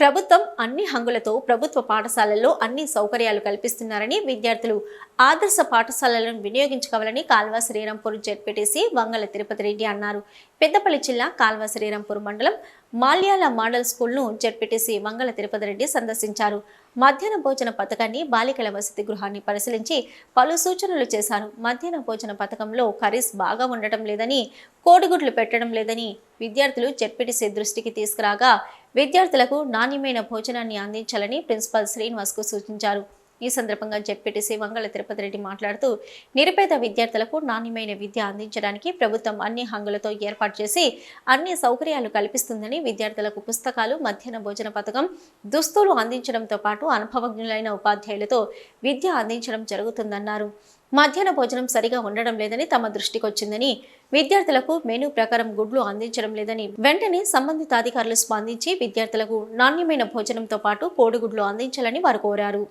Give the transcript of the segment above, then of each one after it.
ప్రభుత్వం అన్ని హంగులతో ప్రభుత్వ పాఠశాలల్లో అన్ని సౌకర్యాలు కల్పిస్తున్నారని విద్యార్థులు ఆదర్శ పాఠశాలలను వినియోగించుకోవాలని కాల్వ శ్రీరాంపూర్ జెడ్పీటీసీ వంగల తిరుపతి రెడ్డి అన్నారు. పెద్దపల్లి జిల్లా కాల్వ శ్రీరాంపూర్ మండలం మాల్యాల మోడల్ స్కూల్ను జడ్పీటీసీ మంగళ తిరుపతి రెడ్డి సందర్శించారు. మధ్యాహ్న భోజన పథకాన్ని బాలికల వసతి గృహాన్ని పరిశీలించి పలు సూచనలు చేశారు. మధ్యాహ్న భోజన పథకంలో కర్రీస్ బాగా ఉండటం లేదని కోడిగుడ్లు పెట్టడం లేదని విద్యార్థులు జడ్పీటీసీ దృష్టికి తీసుకురాగా విద్యార్థులకు నాణ్యమైన భోజనాన్ని అందించాలని ప్రిన్సిపల్ శ్రీనివాస్కు సూచించారు. ఈ సందర్భంగా జెడ్పీటీసీ వంగళ తిరుపతి రెడ్డి మాట్లాడుతూ నిరుపేద విద్యార్థులకు నాణ్యమైన విద్య అందించడానికి ప్రభుత్వం అన్ని హంగులతో ఏర్పాటు చేసి అన్ని సౌకర్యాలు కల్పిస్తుందని విద్యార్థులకు పుస్తకాలు మధ్యాహ్న భోజన పథకం దుస్తులు అందించడంతో పాటు అనుభవజ్ఞులైన ఉపాధ్యాయులతో విద్య అందించడం జరుగుతుందన్నారు. మధ్యాహ్న భోజనం సరిగా ఉండడం లేదని తమ దృష్టికి వచ్చిందని విద్యార్థులకు మెనూ ప్రకారం గుడ్లు అందించడం లేదని వెంటనే సంబంధిత అధికారులు స్పందించి విద్యార్థులకు నాణ్యమైన భోజనంతో పాటు కోడిగుడ్లు అందించాలని వారు కోరారు.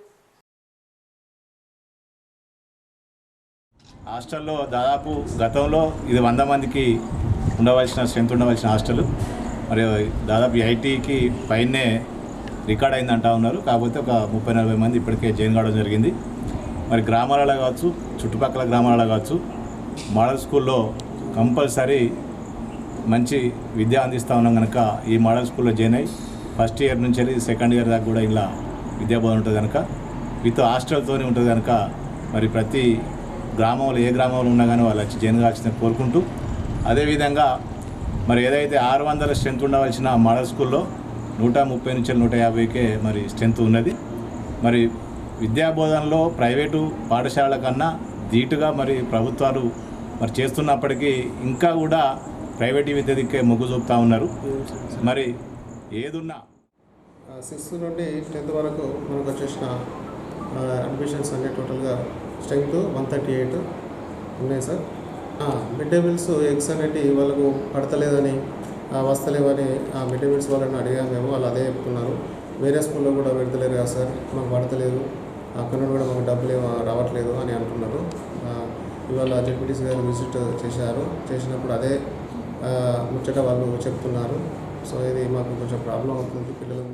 హాస్టల్లో దాదాపు గతంలో ఇది వంద మందికి ఉండవలసిన స్ట్రెంత్ ఉండవలసిన హాస్టల్. మరి దాదాపు ఐటీకి పైనే రికార్డ్ అయింది అంటా ఉన్నారు. కాకపోతే ఒక ముప్పై నలభై మంది ఇప్పటికే జైన్ కావడం జరిగింది. మరి గ్రామాలలో కావచ్చు చుట్టుపక్కల గ్రామాలలో కావచ్చు మోడల్ స్కూల్లో కంపల్సరీ మంచి విద్య అందిస్తూ ఉన్నాం కనుక ఈ మోడల్ స్కూల్లో జాయిన్ అయ్యి ఫస్ట్ ఇయర్ నుంచి వెళ్ళి సెకండ్ ఇయర్ దాకా కూడా ఇలా విద్యాబోధన ఉంటుంది కనుక విత్ హాస్టల్తోనే ఉంటుంది కనుక మరి ప్రతి గ్రామంలో ఏ గ్రామంలో ఉన్నా కానీ వాళ్ళు వచ్చి జైన్ కావాల్సిందని కోరుకుంటూ అదేవిధంగా మరి ఏదైతే ఆరు వందల స్ట్రెంత్ ఉండవలసిన మోడల్ స్కూల్లో నూట ముప్పై నుంచి నూట యాభైకే మరి స్ట్రెంత్ ఉన్నది. మరి విద్యాబోధనలో ప్రైవేటు పాఠశాలల కన్నా ధీటుగా మరి ప్రభుత్వాలు మరి చేస్తున్నప్పటికీ ఇంకా కూడా ప్రైవేట్ విద్య దిక్కే మొగ్గు చూపుతా ఉన్నారు. మరి ఏదున్నా? సిక్స్త్ నుండి టెన్త్ వరకు మనకు వచ్చేసిన అడ్మిషన్స్ అన్నీ టోటల్గా స్ట్రెంగ్త్ వన్ థర్టీ ఎయిట్ ఉన్నాయి sir. Mid day meals eggs అనేటి వాళ్ళకు పడతలేదని వస్తలేవని ఆ మిడ్ డే మీల్స్ వాళ్ళని అడిగాము మేము వాళ్ళు అదే చెప్తున్నారు. వేరే స్కూల్లో కూడా పెడతలేరు కదా సార్ మాకు పడతలేదు. అక్కడ నుండి కూడా మాకు డబ్బులు ఏమో రావట్లేదు అని అంటున్నారు. ఇవాళ జడ్పీటీసీ గారు విజిట్ చేశారు. చేసినప్పుడు అదే ముచ్చట వాళ్ళు చెప్తున్నారు. సో ఇది మాకు కొంచెం ప్రాబ్లం అవుతుంది పిల్లలకు